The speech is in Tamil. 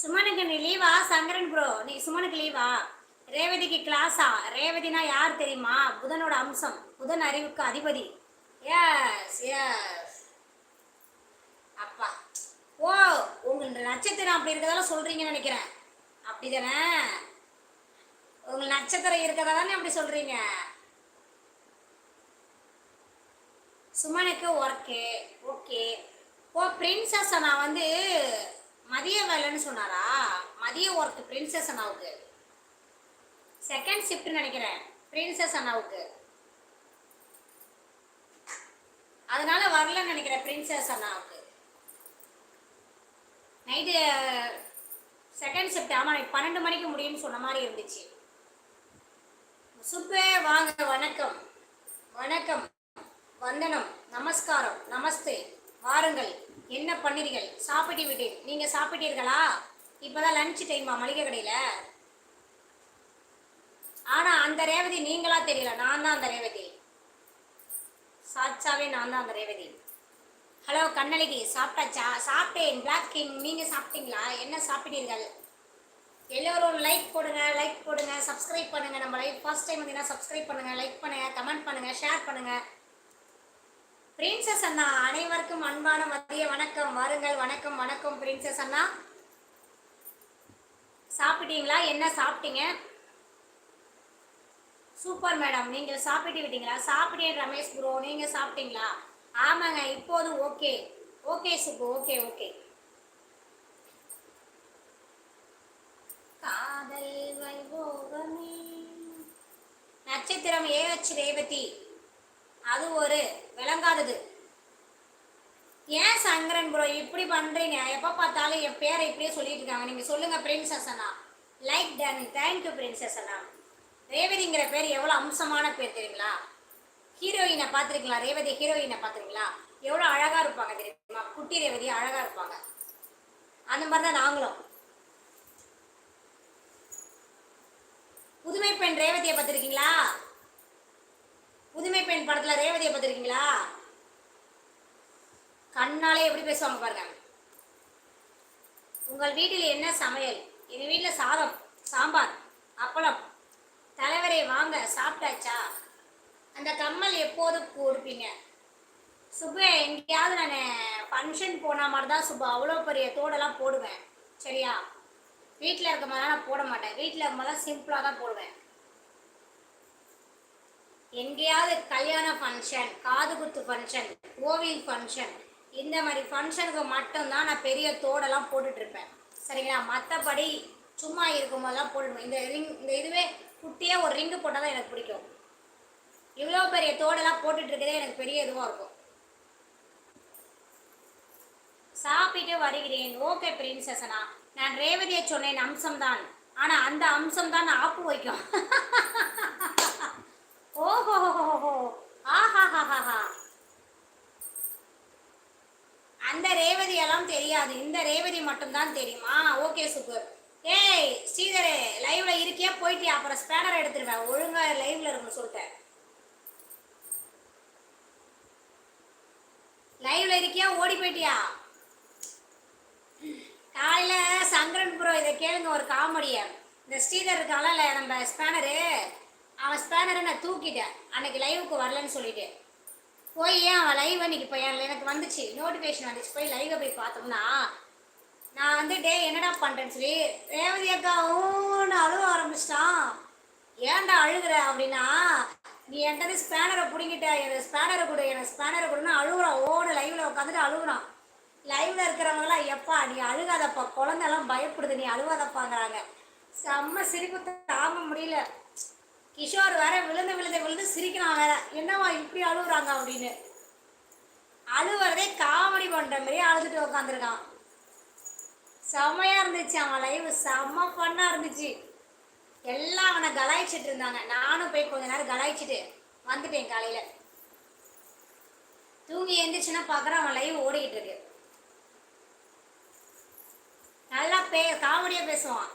சுமனுக்கு நீ லீவா சங்கரன் ப்ரோ நீ சுமனுக்கு லீவா ரேவதிக்கு கிளாஸா ரேவதினா யார் தெரியுமா? புதனோட அம்சம். புதன் அறிவுக்கு அதிபதி. எஸ் எஸ் அப்பா. ஓ உங்க நட்சத்திரம் அப்படி இருக்கதால சொல்றீங்கன்னு நினைக்கிறேன். அப்படிதானே? உங்க நட்சத்திரம் இருக்கதா தானே அப்படி சொல்றீங்க? சுமனுக்கு ஒர்க்கு ஓகே ஓ பிரின்சஸ் நான் வந்து மதிய வேலைன்னு சொன்னாரா? மதிய ஒர்க் பிரின்சஸ் அண்ணாவுக்கு. செகண்ட் ஷிஃப்ட் நினைக்கிறேன். பிரின்சஸ் அண்ணாவுக்கு. அதனால வரலன்னு நினைக்கிறேன் பிரின்சஸ் அண்ணாவுக்கு. நைட்டு செகண்ட் ஷிஃப்ட் ஆமாம் பன்னெண்டு மணிக்கு முடியும்னு சொன்ன மாதிரி இருந்துச்சு. சுப்பே வாங்க வணக்கம். வணக்கம். வந்தனம். நமஸ்காரம். நமஸ்தே. வாருங்கள். என்ன பண்ணீர்கள் சாப்பிட்டு விட்டேன். நீங்கள் சாப்பிட்டீர்களா? இப்போதான் லஞ்ச் டைமா மளிகை கடையில்? ஆனால் அந்த ரேவதி நீங்களா தெரியல. நான் தான் அந்த ரேவதி. சாட்சாவே நான் தான் அந்த ரேவதி. ஹலோ கண்ணழகி சாப்பிட்டாச்சா? சாப்பிட்டேன். பிளாக் கிங் நீங்கள் சாப்பிட்டீங்களா? என்ன சாப்பிட்டீர்கள்? எல்லோரும் லைக் போடுங்க லைக் போடுங்க சப்ஸ்கிரைப் பண்ணுங்க. நம்ம லைக் ஃபர்ஸ்ட் டைம் வந்தீங்கன்னா சப்ஸ்கிரைப் பண்ணுங்க லைக் பண்ணுங்க கமெண்ட் பண்ணுங்க ஷேர் பண்ணுங்க. பிரின்சஸ் அண்ணா அனைவருக்கும் அன்பான மதிய வணக்கம். வாருங்கள் வணக்கம் வணக்கம் பிரின்சஸ் அண்ணா. சாப்பிட்டீங்களா? என்ன சாப்பிட்டீங்க? சூப்பர் மேடம் நீங்கள் சாப்பிட்டு விட்டீங்களா? சாப்பிட்டேன் ரமேஷ் ப்ரோ நீங்கள் சாப்பிட்டீங்களா? ஆமாங்க இப்போது okay okay Subbu. Okay okay காதல் வைபோகமே நட்சத்திரம் ஏஹெச் ரேவதி. அது ஒரு விளங்காதது. ஏன் சங்கரன் ப்ரோ இப்படி பண்றீங்க? எப்போ பார்த்தாலும் என் பேரை இப்படியே சொல்லிட்டு இருக்காங்க. நீங்க சொல்லுங்க princess Anna. Like done thank you princess அண்ணா. ரேவதிங்கிற பேர் எவ்வளோ அம்சமான பேர் தெரியுங்களா? ஹீரோயினை பார்த்துருக்கீங்களா? ரேவதி ஹீரோயினை பார்த்துருக்கீங்களா? எவ்வளோ அழகாக இருப்பாங்க தெரியுமா? குட்டி ரேவதி அழகாக இருப்பாங்க. அந்த மாதிரி தான் நாங்களும். புதுமை பெண் ரேவதியை பார்த்துருக்கீங்களா? புதுமை பெண் படத்துல ரேவதியை பார்த்துருக்கீங்களா? கண்ணாலே எப்படி பேசுவாங்க பாருங்க. உங்கள் வீட்டில் என்ன சமையல்? எங்க வீட்டில் சாதம் சாம்பார் அப்பளம். தலைவரை வாங்க சாப்பிட்டாச்சா? அந்த கம்மல் எப்போது கொடுப்பீங்க? சுப்பு எங்கேயாவது நான் ஃபங்க்ஷன் போன மாதிரி தான் சுப்பு. அவ்வளோ பெரிய தோடெல்லாம் போடுவேன். சரியா? வீட்டில் இருக்க மாதிரிலாம் நான் போட மாட்டேன். வீட்டில் இருக்க மாதிரிலாம் சிம்பிளாக தான் போடுவேன். எங்கேயாவது கல்யாண ஃபங்க்ஷன் காது குத்து ஃபங்க்ஷன் கோவில் ஃபங்க்ஷன் இந்த மாதிரி ஃபங்க்ஷனுக்கு மட்டும்தான் நான் பெரிய தோடெல்லாம் போட்டுட்ருப்பேன் சரிங்களா? மற்றபடி சும்மா இருக்கும் போதெல்லாம் போட்டுருவேன் இந்த ரிங் இந்த இதுவே குட்டியாக ஒரு ரிங்கு போட்டால் தான் எனக்கு பிடிக்கும். இவ்வளோ பெரிய தோடெல்லாம் போட்டுட்ருக்கதே எனக்கு பெரிய இதுவாக இருக்கும். சாப்பிட்டு வருகிறேன். ஓகே பிரின்சஸனா நான் ரேவதியை சொன்னேன் அம்சம்தான். ஆனால் அந்த அம்சம் தான் ஆப்பு வைக்கும். ஓஹோ ஆஹாஹாஹா. அந்த ரேவதி எல்லாம் தெரியாது. இந்த ரேவதி மட்டும்தான் தெரியுமா? Okay super. ஏய் ஸ்ரீதரே லைவ்ல இருக்கியா? போயிட்டியா? அப்புறம் ஸ்பேனர் எடுத்துருவேன் ஒழுங்கா லைவ்ல இருக்குன்னு சொல்லிட்டேன். லைவ்ல இருக்கியா? ஓடி போயிட்டியா? காலையில சங்கரன் ப்ரோ இதை கேளுங்க ஒரு காமெடியை இந்த ஸ்ரீதர் இருக்கால நம்ம ஸ்பேனரு அவன் ஸ்பேனரை நான் தூக்கிட்டேன். அன்னைக்கு லைவுக்கு வரலன்னு சொல்லிட்டு. போய் ஏன் அவன் லைவ் அன்னைக்கு போய் எனக்கு வந்துச்சு. நோட்டிஃபிகேஷன் வந்துச்சு. போய் லைவை போய் பார்த்தோம்னா நான் வந்து டே என்னடா பண்ணுறேன்னு சொல்லி ரேவதி அக்கா ஓன்னு அழுவ ஆரம்பிச்சிட்டான். ஏன்டா அழுகுற அப்படின்னா நீ என்கிட்ட ஸ்பேனரை பிடிங்கிட்ட. எனக்கு ஸ்பேனரை கொடு எனக்கு ஸ்பேனரை கொடுன்னு அழுகுறான். ஓன லைவில் உட்காந்துட்டு அழுகுறான். லைவில் இருக்கிறவங்களாம் எப்பா நீ அழுகாதப்பா. குழந்தெல்லாம் பயப்படுது. நீ அழுகாதப்பாங்கிறாங்க செம்ம சிரிப்பு தாங்க முடியல. கிஷோர் வேற விழுந்து விழுந்து விழுந்து சிரிக்கிறான் வேற. என்னவா இப்படி அழுகுறாங்க அப்படின்னு. அழுவுறதே காமெடி பண்ணுற மாதிரி அழுதுட்டு உட்காந்துருக்கான் செம்மையாக இருந்துச்சு அவன் லைவ் செம்ம ஃபன்னாக இருந்துச்சு. எல்லாம் அவனை கலாய்ச்சிட்டு இருந்தாங்க. நானும் போய் கொஞ்ச நேரம் கலாய்ச்சிட்டு வந்துட்டேன் காலையில். தூங்கி எந்திரிச்சுன்னா பார்க்குறேன் அவன் லைவ் ஓடிக்கிட்டு இருக்கு. நல்லா பே காமெடியாக பேசுவான்.